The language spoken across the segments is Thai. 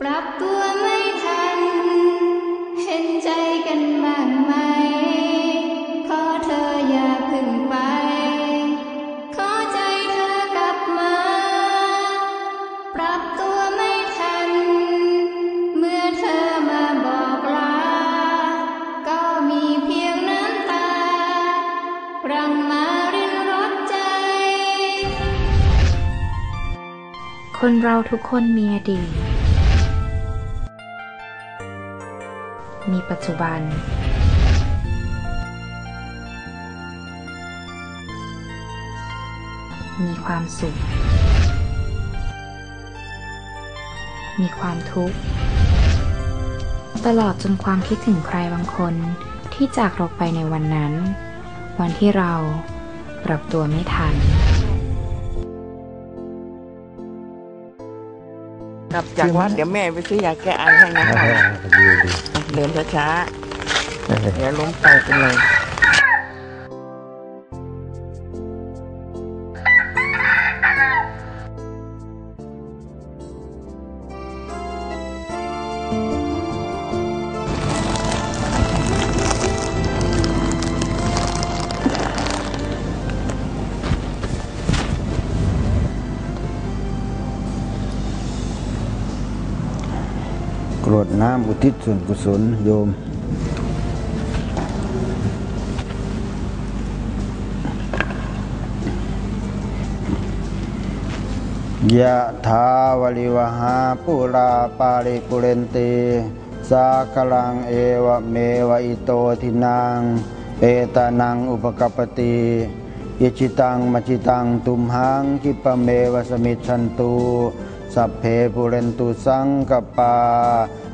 ปรับตัวไม่ทัน เห็นใจกันบ้างไหม ขอเธออย่าพึ่งไป ขอใจเธอกลับมา ปรับตัวไม่ทัน เมื่อเธอมาบอกลา ก็มีเพียงน้ำตา รังมารินรสใจ คนเราทุกคนมีอดีต มีปัจจุบัน มีความสุข มีความทุกข์ ตลอดจนความคิดถึงใครบางคนที่จากเราไปในวันนั้น วันที่เราปรับตัวไม่ทัน กลับจากวัดเดี๋ยวแม่ไปซื้อยาแก้ไอให้นะอ่าคะดีดีเดินช้าๆเดี๋ยวล้มไปเป็นไร น้ำอุทิศส่วนกุศลโยม ยะถาวลิวหาปุราปาริปุเรนติสากลังเอวเมวอิโตทินังเปตานังอุปกปปติอิชิตังมจิตังตุมหังกิปเมวสมิจฉันตุสัพเพปุเรนตุสังกปา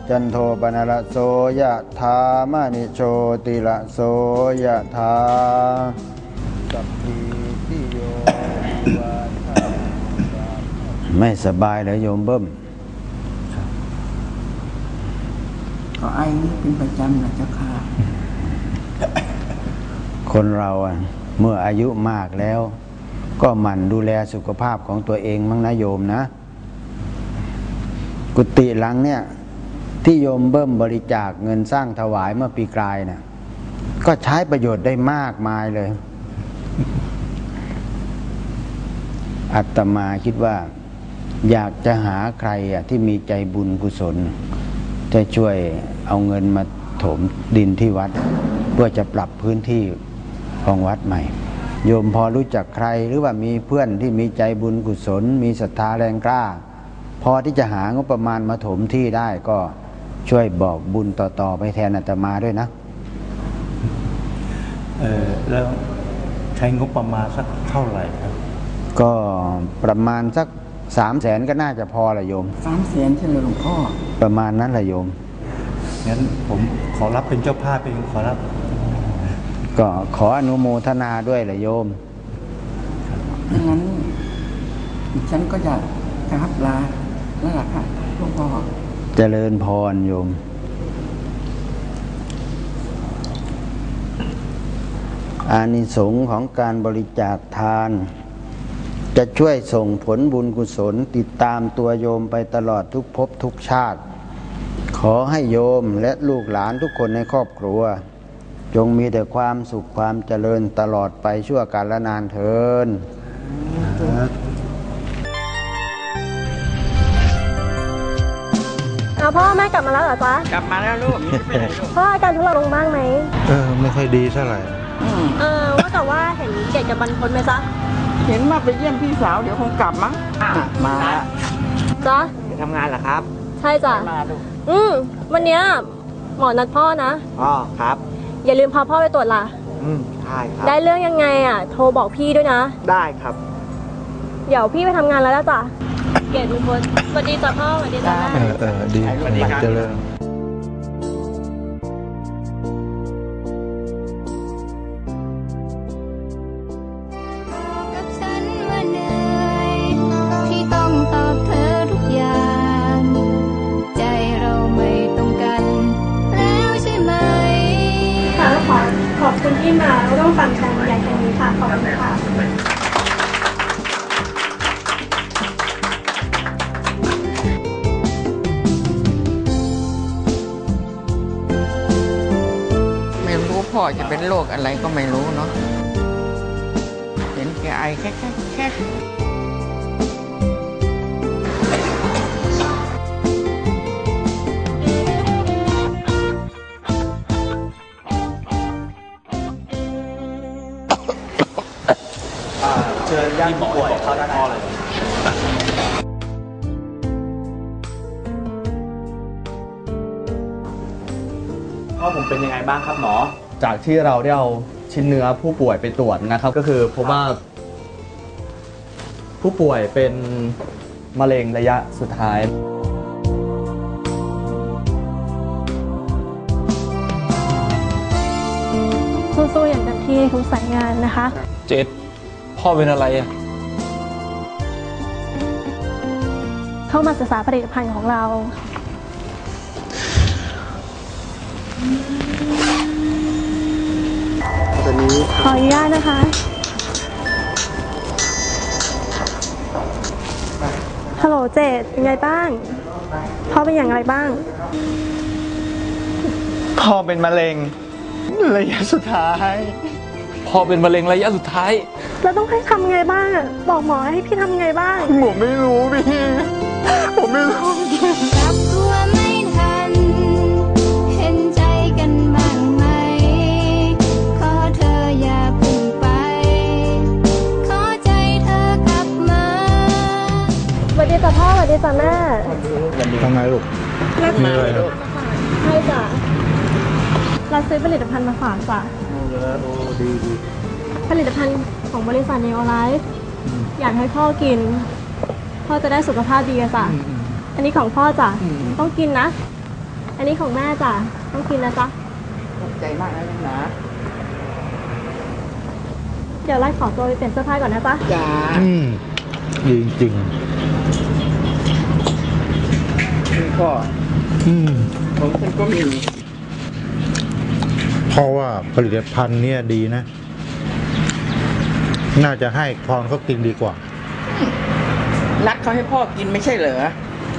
จันโทปนละโสยะธามณิโชติละโสยะธาสัพพิติโยวิวัฏฏาไม่สบายเลยโยมเบิ้มก็ไอนี่เป็นประจำนะเจ้าค่ะ คนเราอะเมื่ออายุมากแล้ว ก็หมั่นดูแลสุขภาพของตัวเองมั้งนะโยมนะ กุฏิหลังเนี่ย ที่โยมเบิ้มบริจาคเงินสร้างถวายเมื่อปีกลายน่ะก็ใช้ประโยชน์ได้มากมายเลย อัตมาคิดว่า อยากจะหาใครอะที่มีใจบุญกุศล จะช่วยเอาเงินมาถมดินที่วัด เพื่อจะปรับพื้นที่ของวัดใหม่ โยมพอรู้จักใครหรือว่ามีเพื่อนที่มีใจบุญกุศล มีศรัทธาแรงกล้า พอที่จะหางบประมาณมาถมที่ได้ก็ ช่วยบอกบุญต่อ ๆ ไปแทนอาตมาด้วยนะเออแล้วใช้งบประมาณสักเท่าไหร่ครับ ก็ประมาณสักสามแสนก็น่าจะพอละโยมสามแสนใช่เลยหลวงพ่อ ประมาณนั้นละโยม งั้นผมขอรับเป็นเจ้าภาพเองขอรับ ก็ขออนุโมทนาด้วยละโยมดังนั้นดิฉันก็อยากจะรับลาแล้วล่ะค่ะหลวงพ่อ เจริญพรโยม อานิสงส์ของการบริจาคทาน จะช่วยส่งผลบุญกุศลติดตามตัวโยมไปตลอดทุกภพทุกชาติ ขอให้โยมและลูกหลานทุกคนในครอบครัว จงมีแต่ความสุขความเจริญตลอดไปชั่วกาลนานเทิน เอาพ่อแม่กลับมาแล้วเหรอจ๊ะกลับมาแล้วลูกไปไหนลูกพ่ออาการทุเลาลงบ้างไหมเออไม่ค่อยดีเท่าไหร่อืมเออว่าแต่ว่าเห็นเกดกับบรรพตไหมจ๊ะเห็นมาไปเยี่ยมพี่สาวเดี๋ยวคงกลับมั้งมาแล้วจ๊ะจะทำงานเหรอครับ ใช่จ้ะมาลูกอืมวันเนี้ยหมอนัดพ่อนะอ๋อครับ อย่าลืมพาพ่อไปตรวจล่ะอืมใช่ครับได้เรื่องยังไงอะ โทรบอกพี่ด้วยนะ ได้ครับ เดี๋ยวพี่ไปทำงานแล้วนะจ๊ะ เกดบรรพตสวัสดีจ้ะพ่อสวัสดีจ้ะแม่ เออเออดีสวัสดีครับ เจริญ คอะไรก็ไม่รู้เนาะเห็นแกไอแค่แค่แค่เชิญญาติป่วยเข้าด้านนอเลยพ่อผมเป็นยังไงบ้างครับหมอ จากที่เราได้เอาชิ้นเนื้อผู้ป่วยไปตรวจนะครับ ก็คือพบว่า ผู้ป่วยเป็นมะเร็งระยะสุดท้ายสู้ๆอย่างเต็มที่ทุกสายงานนะคะ เจดพ่อเป็นอะไรอะเข้ามาศึกษาผลิตภัณฑ์ของเรา ขออนุญาตนะคะ ฮัลโหลเจดเป็นไงบ้าง พ่อเป็นอย่างไรบ้าง พ่อเป็นมะเร็งระยะสุดท้าย พ่อเป็นมะเร็งระยะสุดท้าย เราต้องให้ทำไงบ้างอะบอกหมอให้พี่ทำไงบ้าง ผมไม่รู้พี่ ผมไม่รู้ วัสดีจ้ะพ่อสวัสดีจ้ะแม่ทำไงลูกมีอะไรครับใช่จ้ะเราซื้อผลิตภัณฑ์มาฝากจ้ะผลิตภัณฑ์ของบริษัท Neo Life อยากให้พ่อกิน พ่อจะได้สุขภาพดีอะจ้ะอันนี้ของพ่อจ้ะต้องกินนะ อันนี้ของแม่จ้ะต้องกินนะจ๊ะขอบใจมากนะลูกนะเดี๋ยวไล่ขอตัวไปเปลี่ยนเสื้อผ้าก่อนนะจ๊ะจ้าอืมดีจริง คุณพ่อๆอืม ของฉันก็มีเพราะว่าผลิตภัณฑ์เนี่ยดีนะ น่าจะให้พรเขากินดีกว่า รักเขาให้พ่อกินไม่ใช่เหรอ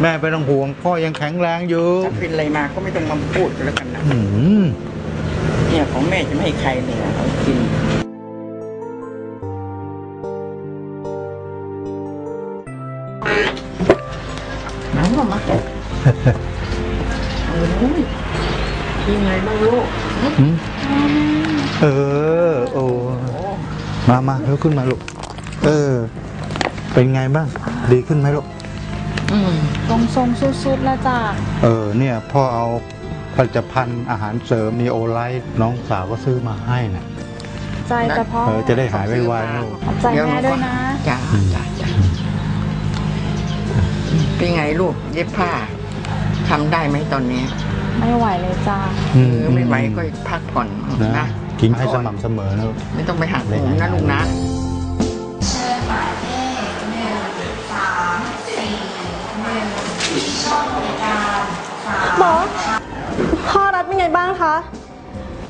แม่ไปต้องห่วงพ่อยังแข็งแรงอยู่ถ้าเป็นอะไรมาก็ไม่ต้องมาพูดกันแล้วกันนะ อืมเนี่ยของแม่จะไม่ให้ใครเนี่ย ลุกขึ้นมาลูก เออ เป็นไงบ้าง ดีขึ้นไหมลูกอืมตรงทรงสุดๆแล้วจ้ะเออ เนี่ยพ่อเอาผลิตภัณฑ์อาหารเสริมนีโอไลท์น้องสาวก็ซื้อมาให้นะใจจะพ่อเออจะได้หายไวๆนะลูก ขอบใจแม่ด้วยนะ จ้าจ้าจ้าเป็นไงลูก เย็บผ้าทำได้ไหมตอนนี้ ไม่ไหวเลยจ้าอืเออไม่ไหวก็พักผ่อนนะ นะ กินให้สม่ำเสมอนะลูกไม่ต้องไปหักโหมนะลูกนะหมอพ่อรัฐเป็นไงบ้างคะ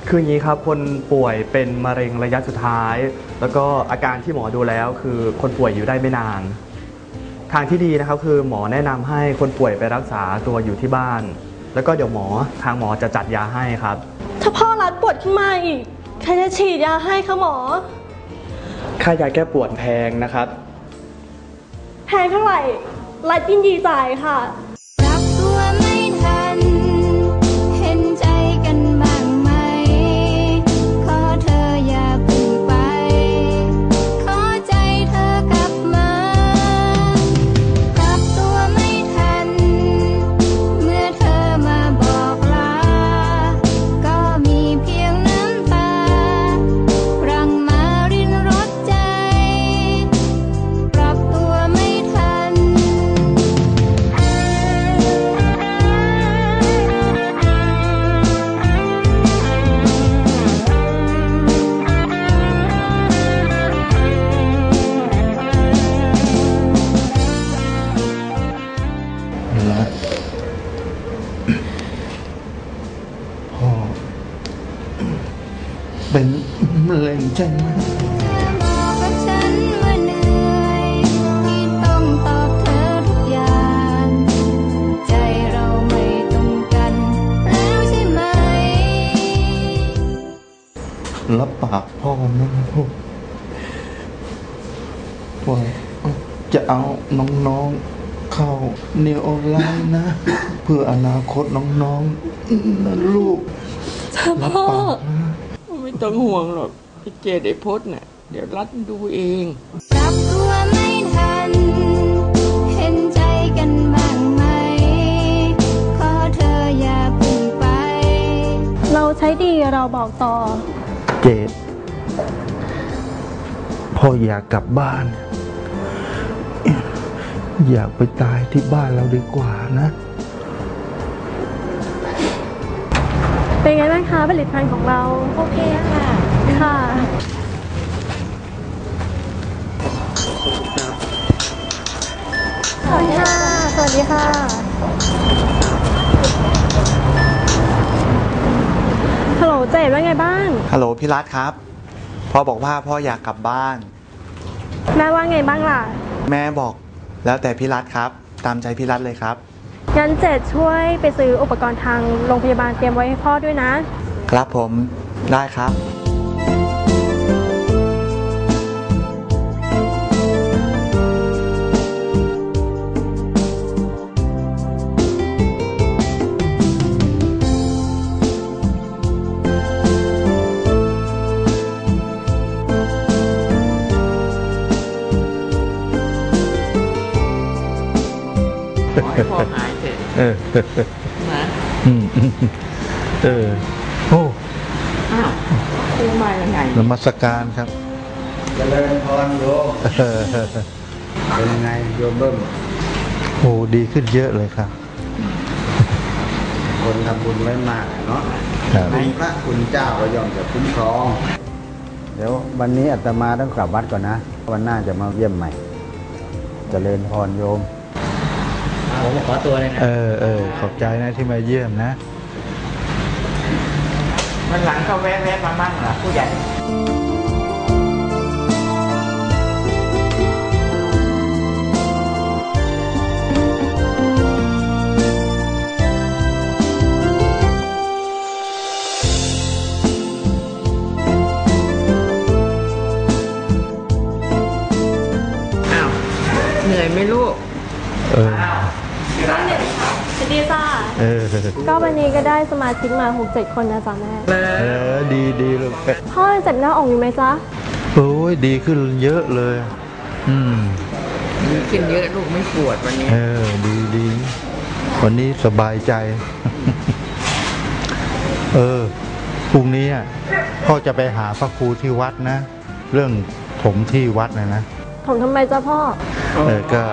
คืออย่างนี้ครับคนป่วยเป็นมะเร็งระยะสุดท้าย แล้วก็อาการที่หมอดูแล้วคือคนป่วยอยู่ได้ไม่นาน ทางที่ดีนะครับคือหมอแนะนำให้คนป่วยไปรักษาตัวอยู่ที่บ้าน แล้วก็เดี๋ยวหมอทางหมอจะจัดยาให้ครับ ถ้าพ่อรัฐปวดขึ้นมาอีก ใครจะฉีดยาให้คะหมอ ค่ายาแก้ปวดแพงนะครับ แพงเท่าไหร่ รัฐยินดีจ่ายค่ะ ใช่ไหมเธอบอกกับฉันว่าเหนื่อยที่ต้องตอบเธอทุกอย่างใจเราไม่ตรงกันแล้วใช่ไหมรับปากพ่อนะลูกว่าจะเอาน้องๆเข้าเนวออนไลน์นะ เพื่ออนาคตน้องๆนะลูกรับปากนะไม่ต้องห่วงหรอก ไอ้เจดไอ้พจน์น่ะ เดี๋ยวรัดดูเองปรับตัวไม่ทัน เห็นใจกันบ้างไหม ขอเธออย่าเพึ่งไป เราใช้ดีเราบอกต่อ เจดพ่ออยากกลับบ้าน อยากไปตายที่บ้านเราดีกว่านะ เป็นไงบ้างคะผลิตภัณฑ์ของเรา โอเคค่ะ วัสดีค่ะ สวัสดีค่ะ ฮัลโหลเจ๊ว่าไงบ้าง ฮัลโหลพี่รัฐครับ พ่อบอกว่าพ่ออยากกลับบ้าน แม่ว่าไงบ้างล่ะ แม่บอกแล้วแต่พี่รัฐครับ ตามใจพี่รัฐเลยครับ งั้นเจดช่วยไปซื้ออุปกรณ์ทางโรงพยาบาลเตรียมไว้ให้พ่อด้วยนะ ครับผมได้ครับ ให้พ่อหายเถอะเออนะอืมอืมเออโอ้อ้าวคือมายังไงนมัสการครับเจริญพรโยมเออเป็นยังไงโยมเบิ้มโอ้ดีขึ้นเยอะเลยครับ คนทำบุญไว้มากเนาะครับมีพระคุณเจ้าก็ย่อมจะคุ้มครอง เดี๋ยววันนี้อาตมาต้องกลับวัดก่อนนะ วันหน้าจะมาเยี่ยมใหม่เจริญพรโยม ผมขอตัวเลยนะ เออเออขอบใจนะที่มาเยี่ยมนะวันหลังก็แวะๆมามั่งเหรอผู้ใหญ่อ้าวเหนื่อยไหมลูก เออสวัส ดีจ้าเออก็วันนี้ก็ได้สมาชิกมา 6-7 คนนะจ๊ะแม่ เออดีดีลูกพ่อยังเจ็บหน้าอกอยู่ไหมจ๊ะ โอ้ยดีขึ้นเยอะเลย อืมดีขึ้นเยอะลูกไม่ปวดวันนี้ เออดีดีวันนี้สบายใจ เออพรุ่งนี้อะพ่อจะไปหาพระครูที่วัดนะ เรื่องถมที่วัดนะนะ ผมทำไมจ๊ะพ่อ เออก็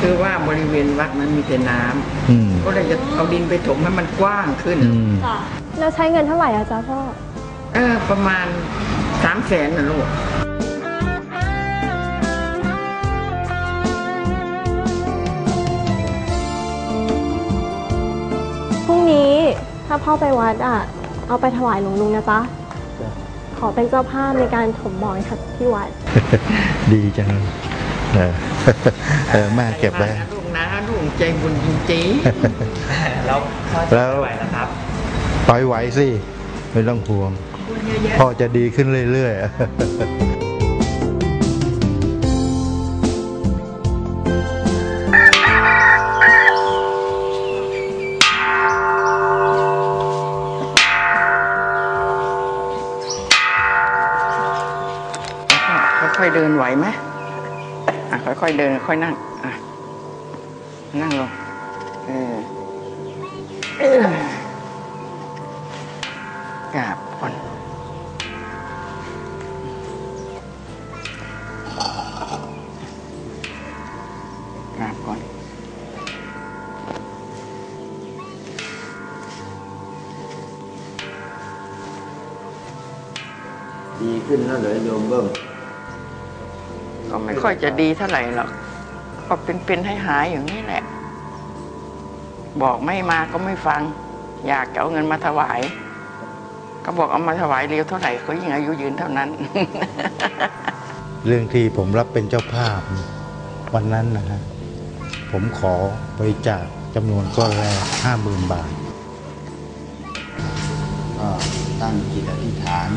คือว่าบริเวณวัดนั้นมีแต่น้ำอืมก็เลยจะเอาดินไปถมให้มันกว้างขึ้น อืมจ้ะแล้วใช้เงินเท่าไหร่อะจ๊ะพ่อ เออประมาณสามแสนนะลูก พรุ่งนี้ถ้าพ่อไปวัดอะเอาไปถวายหลวงลุงนะจ๊ะ ขอเป็นเจ้าภาพในการถมบ่อให้ค่ะที่วัด ดีจังเออ เออแม่เก็บไว้ นะลูกนะลูกใจบุญจริงแล้วพ่อแล้จะวไหวนะครับไปไหวสิ ไม่ต้องห่วง ๆบุญเยอะพ่อจะดีขึ้นเรื่อยๆๆค่อยๆเดินไหวไหมอะ ค่อยๆเดินค่อยนั่ง อะ นั่งลง จะดีเท่าไหร่หรอกก็เป็นๆให้หายอย่างนี้แหละ บอกไม่มาก็ไม่ฟัง อยากจะเอาเงินมาถวาย ก็บอกเอามาถวายเร็วเท่าไหร่ก็ยิ่งอายุยืนเท่านั้น เรื่องที่ผมรับเป็นเจ้าภาพ วันนั้นนะฮะผมขอบริจาคจำนวนก้อนแรกห้าหมื่นบาท ก็ตั้งจิตอธิษฐาน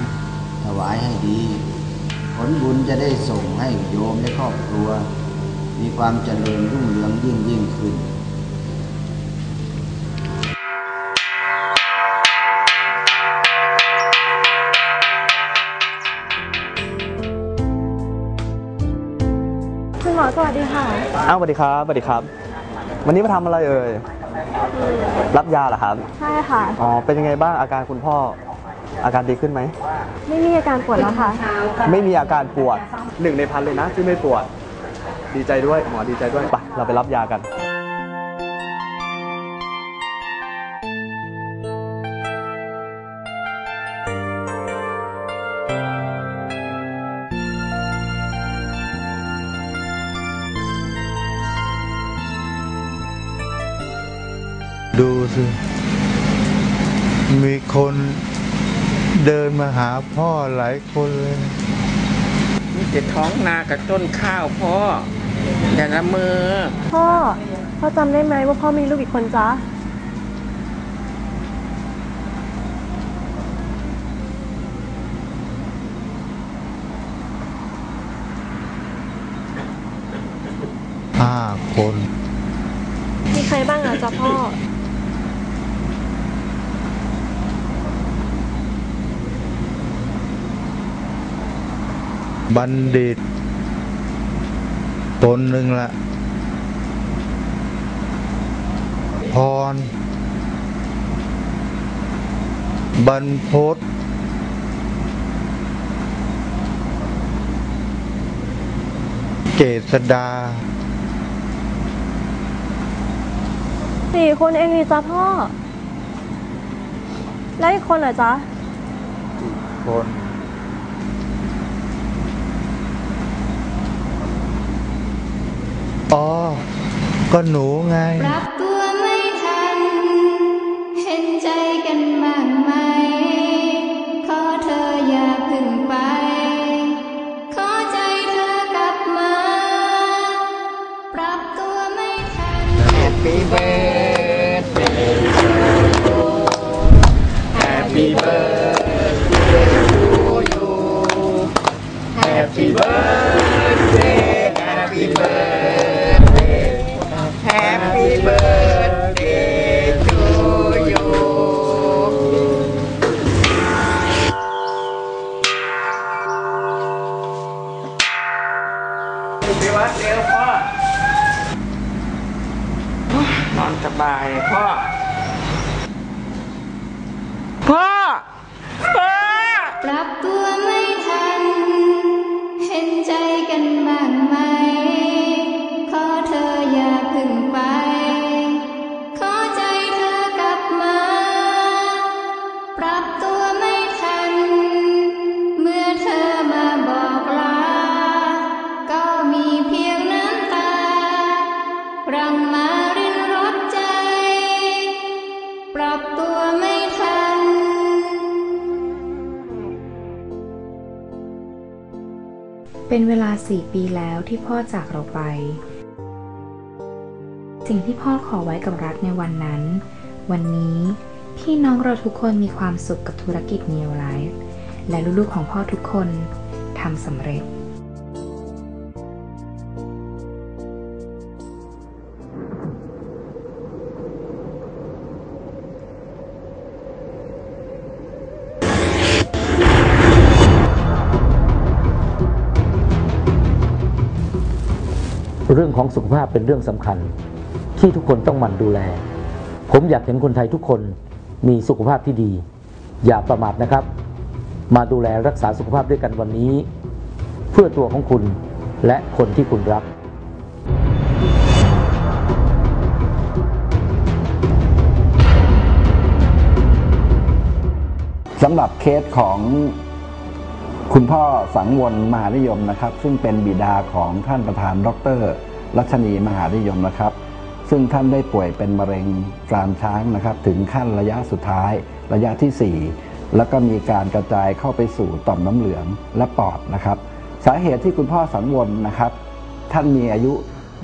วายให้ดี ผลบุญจะได้ส่งให้โยมและครอบครัว มีความเจริญรุ่งเรืองยิ่งยิ่งขึ้นคุณหมอสวัสดีค่ะ อ้าวสวัสดีครับสวัสดีครับ วันนี้มาทำอะไรเอ่ย รับยาเหรอครับ ใช่ค่ะ อ๋อ เป็นยังไงบ้างอาการคุณพ่อ อาการดีขึ้นไหม ไม่มีอาการปวดแล้วค่ะ ไม่มีอาการปวดหนึ่งในพันเลยนะที่ไม่ปวด ดีใจด้วยหมอดีใจด้วยไปเราไปรับยากัน ดูสิมีคน เดินมาหาพ่อหลายคนเลยมีแต่ท้องนากับต้นข้าวพ่ออย่าละเมอพ่อ พ่อจำได้ไหมว่าพ่อมีลูกอีกคนจ๊ะ ห้าคน มีใครบ้างอะจ๊ะพ่อ บัณฑิตคนหนึ่งละพร บรรพตเจษดา สี่คนเองนี่จ๊ะพ่อ แล้วอีกคนอะจ๊ะ คน อ๋อ ก็หนูไง ปรับตัวไม่ทัน เห็นใจกันบ้างไหมขอเธออย่าเพึ่งไป ขอใจเธอกลับมา ปรับตัวไม่ทัน Happy birthday Happy birthday to you Happy birthday เป็นเวลาสี่ปีแล้วที่พ่อจากเราไป สิ่งที่พ่อขอไว้กับรัฐในวันนั้น วันนี้พี่น้องเราทุกคนมีความสุขกับธุรกิจ Neo Life และลูกๆของพ่อทุกคนทำสำเร็จ รื่องของสุขภาพเป็นเรื่องสำคัญ ที่ทุกคนต้องหมั่นดูแล ผมอยากเห็นคนไทยทุกคนมีสุขภาพที่ดี อย่าประมาทนะครับ มาดูแลรักษาสุขภาพด้วยกันวันนี้ เพื่อตัวของคุณและคนที่คุณรักสำหรับเคสของคุณพ่อสังวนมหานิยมนะครับ ซึ่งเป็นบิดาของท่านประธานดร รัชนีมหานิยมนะครับ ซึ่งท่านได้ป่วยเป็นมะเร็งกรามช้างนะครับ ถึงขั้นระยะสุดท้ายระยะทีสี่4 แล้วก็มีการกระจายเข้าไปสู่ต่อมน้ำเหลืองและปอดนะครับ สาเหตุที่คุณพ่อสังวนนะครับ ท่านมีอายุ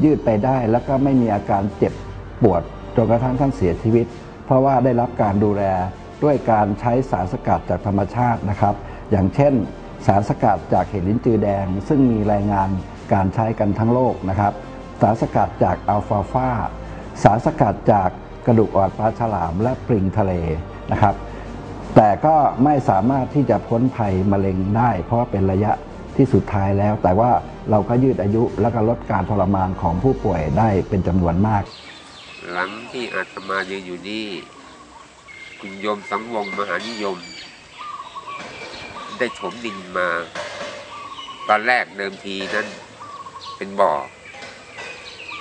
ยืดไปได้ แล้วก็ไม่มีอาการเจ็บปวดจนกระทั่งท่านเสียชีวิต เพราะว่าได้รับการดูแลด้วยการใช้สารสกัดจากธรรมชาตินะครับ อย่างเช่น สารสกัดจากเห็ดลิ้นจือแดง ซึ่งมีรายงานการใช้กันทั้งโลกนะครับ สารสกัดจากอัลฟาฟาสารสกัดจากกระดูกอ่อนปลาฉลามและปลิงทะเลนะครับ แต่ก็ไม่สามารถที่จะพ้นภัยมะเร็งได้ เพราะเป็นระยะที่สุดท้ายแล้ว แต่ว่าเราก็ยืดอายุและก็ลดการทรมานของผู้ป่วยได้เป็นจำนวนมาก หลังที่อาตมายืนอยู่นี่คุณโยมสังวงมหานิยม ได้ถมดินมา ตอนแรกเดิมทีนั้นเป็นบ่อ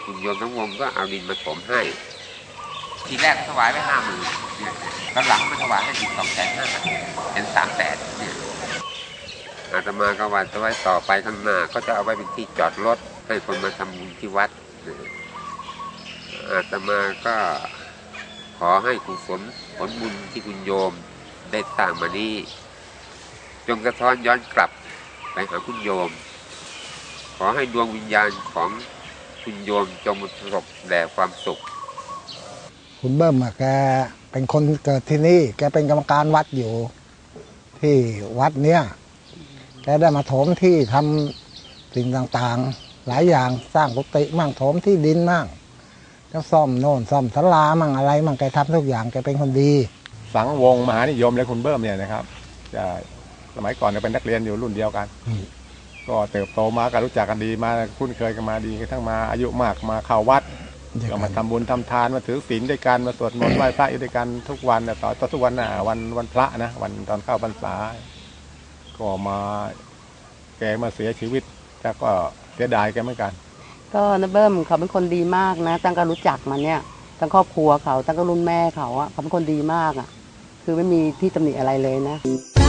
คุณโยมสังวงก็เอาดินมาถมให้ ทีแรกถวายไปห้าหมื่นตอนหลังมาถวายให้ถึงสองแสนห้าเป็นสามแสนเนี่ยอาตมาก็ว่าจะไว้ต่อไปข้างหน้าก็จะเอาไว้เป็นที่จอดรถให้คนมาทำบุญที่วัดอาตมาก็ขอให้กุศลผลบุญที่คุณโยมได้สร้างมานี้ จงสะท้อนย้อนกลับไปหาคุณโยม ขอให้ดวงวิญญาณของ คุณโยมจงประสบแด่ความสุข คุณเบิ้มอะแกเป็นคนเกิดที่นี่ แกเป็นกรรมการวัดอยู่ ที่วัดเนี้ยแกได้มาถมที่ทำสิ่งต่างๆ หลายอย่างสร้างกุฏิมั่งถมที่ดินมั่งก็ซ่อมโน่นซ่อมศาลามั่งอะไรมั่งแกทำทุกอย่างแกเป็นคนดี สังวงมหานิยมและคุณเบิ้มเนี่ยนะครับจะสมัยก่อนเนี่ยเป็นนักเรียนอยู่รุ่นเดียวกัน ก็เติบโตมาก็รู้จักกันดีมาคุ้นเคยกันมาดีกระทั่งมาอายุมากมาเข้าวัดก็มาทำบุญทำทานมาถือศีลด้วยกันมาสวดมนต์ไหว้พระอยู่ด้วยกันทุกวันนะต่อต่อทุกวันนะวันวันพระนะวันตอนเข้าพรรษา ก็มาแกมาเสียชีวิตแต่ก็เสียดายแกเหมือนกัน ก็นะเบิ้มเขาเป็นคนดีมากนะตั้งก็รู้จักมาเนี่ยตั้งครอบครัวเขาตั้งก็รุ่นแม่เขาอะเขาเป็นคนดีมากอะคือไม่มีที่ตำหนิอะไรเลยนะแฟ